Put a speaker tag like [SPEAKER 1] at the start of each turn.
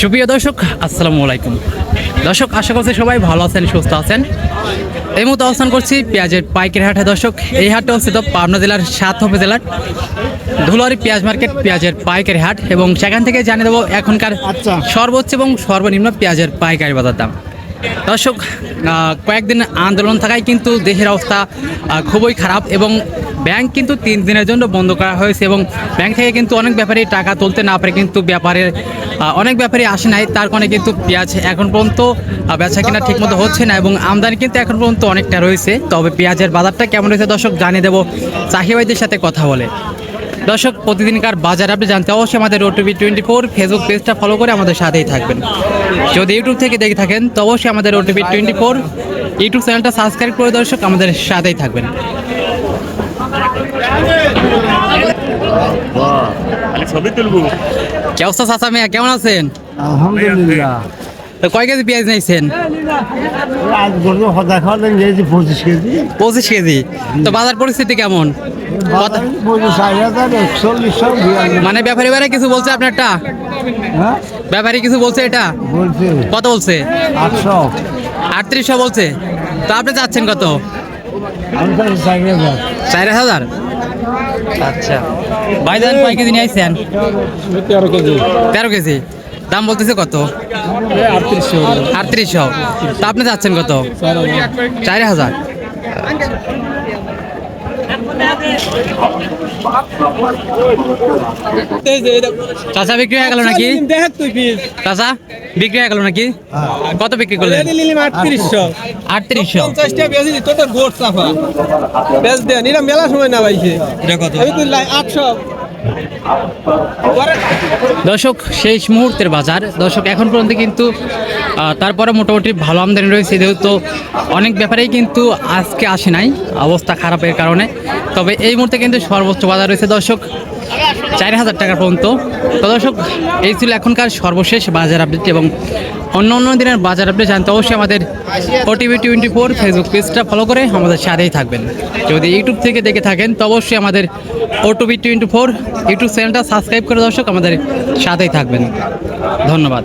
[SPEAKER 1] সুপ্রিয় দর্শক আসসালামু আলাইকুম। দর্শক আশা করছি সবাই ভালো আছেন সুস্থ আছেন। এই মুহূর্তে অবস্থান করছি পেঁয়াজের পাইকারি হাটে। দর্শক এই হাটটা হচ্ছে তো পাবনা জেলার সাত উপজেলার ধুলারি পেঁয়াজ মার্কেট পেঁয়াজের পাইকারি হাট এবং সেখান থেকে জানিয়ে দেবো এখনকার
[SPEAKER 2] আচ্ছা।
[SPEAKER 1] সর্বোচ্চ এবং সর্বনিম্ন পেঁয়াজের পাইকারি বাজার দাম। দর্শক কয়েকদিন আন্দোলন থাকায় কিন্তু দেশের অবস্থা খুবই খারাপ এবং ব্যাংক কিন্তু তিন দিনের জন্য বন্ধ করা হয়েছে এবং ব্যাংক থেকে কিন্তু অনেক ব্যাপারী টাকা তুলতে না পারে কিন্তু ব্যাপারের অনেক ব্যাপারী আসে নাই, তার কারণে কিন্তু পেঁয়াজ এখন পর্যন্ত বেচা কিনা ঠিকমতো হচ্ছে না এবং আমদানি কিন্তু এখন পর্যন্ত অনেকটা রয়েছে। তবে পেঁয়াজের বাজারটা কেমন রয়েছে দর্শক জানিয়ে দেবো। চাহিবাইদের সাথে কথা বলে। দর্শক প্রতিদিনকার বাজার আপনি জানতে অবশ্যই আমাদের ওটিভি টোয়েন্টি ফোর ফেসবুক পেজটা ফলো করে আমাদের সাথেই থাকবেন। যদি ইউটিউব থেকে দেখে থাকেন তো অবশ্যই আমাদের ওটিভি টোয়েন্টি ফোর ইউটিউব চ্যানেলটা সাবস্ক্রাইব করে দর্শক আমাদের সাথেই থাকবেন।
[SPEAKER 3] খালি
[SPEAKER 1] কে অবস্থা চাচা মেয়া? কেমন আছেন?
[SPEAKER 2] আলহামদুলিল্লাহ।
[SPEAKER 1] তো কয় কেজি পেঁয়াজ নিয়েছেন?
[SPEAKER 2] পঁচিশ কেজি।
[SPEAKER 1] পঁচিশ কেজি। তো বাজার পরিস্থিতি কেমন? মানে ব্যাপারী বেড়ে কিছু বলছে আপনারটা?
[SPEAKER 2] হ্যাঁ?
[SPEAKER 1] ব্যাপারী কিছু বলছে এটা?
[SPEAKER 2] বলছে।
[SPEAKER 1] কত বলছে?
[SPEAKER 2] আটশো।
[SPEAKER 1] আটত্রিশশো বলছে। তো আপনি চাচ্ছেন কত?
[SPEAKER 2] চার হাজার।
[SPEAKER 1] আচ্ছা। ভাইজান কয় কেজি নিয়ে আসছেন
[SPEAKER 2] তেরো কেজি।
[SPEAKER 1] তেরো কেজি। দাম বলতেছে কত?
[SPEAKER 2] আটত্রিশশো।
[SPEAKER 1] আটত্রিশশো। তা আপনি যাচ্ছেন কত? চার হাজার। চাচা বিক্রি হয়ে গেল নাকি? চাচা বিক্রি হয়ে গেল নাকি? কত বিক্রি করলেন?
[SPEAKER 4] আটত্রিশশো।
[SPEAKER 1] আটত্রিশশো।
[SPEAKER 4] পঞ্চাশটা বেশি তোদের তো গোট চাফা বেশ দেন এটা মেলা সময় না ভাইছে এটা কত? আটশো।
[SPEAKER 1] দর্শক শেষ মুহূর্তের বাজার। দর্শক, এখন পর্যন্ত কিন্তু তারপরে মোটামুটি ভালো আমদানি রয়েছে, যেহেতু অনেক ব্যাপারেই কিন্তু আজকে আসে নাই। অবস্থা খারাপের কারণে। তবে এই মুহূর্তে কিন্তু সর্বোচ্চ বাজার রয়েছে দর্শক চার হাজার টাকা পর্যন্ত। তো দর্শক, এই ছিল এখনকার সর্বশেষ বাজার আপডেট এবং অন্য অন্য দিনের বাজার আপডেট জানতে অবশ্যই আমাদের ওটিভি টোয়েন্টি ফোর ফেসবুক পেজটা ফলো করে আমাদের সাথেই থাকবেন। যদি ইউটিউব থেকে দেখে থাকেন, তো অবশ্যই আমাদের ওটিভি টোয়েন্টি ফোর ইউটিউব চ্যানেলটা সাবস্ক্রাইব করে দর্শক আমাদের সাথেই থাকবেন। ধন্যবাদ।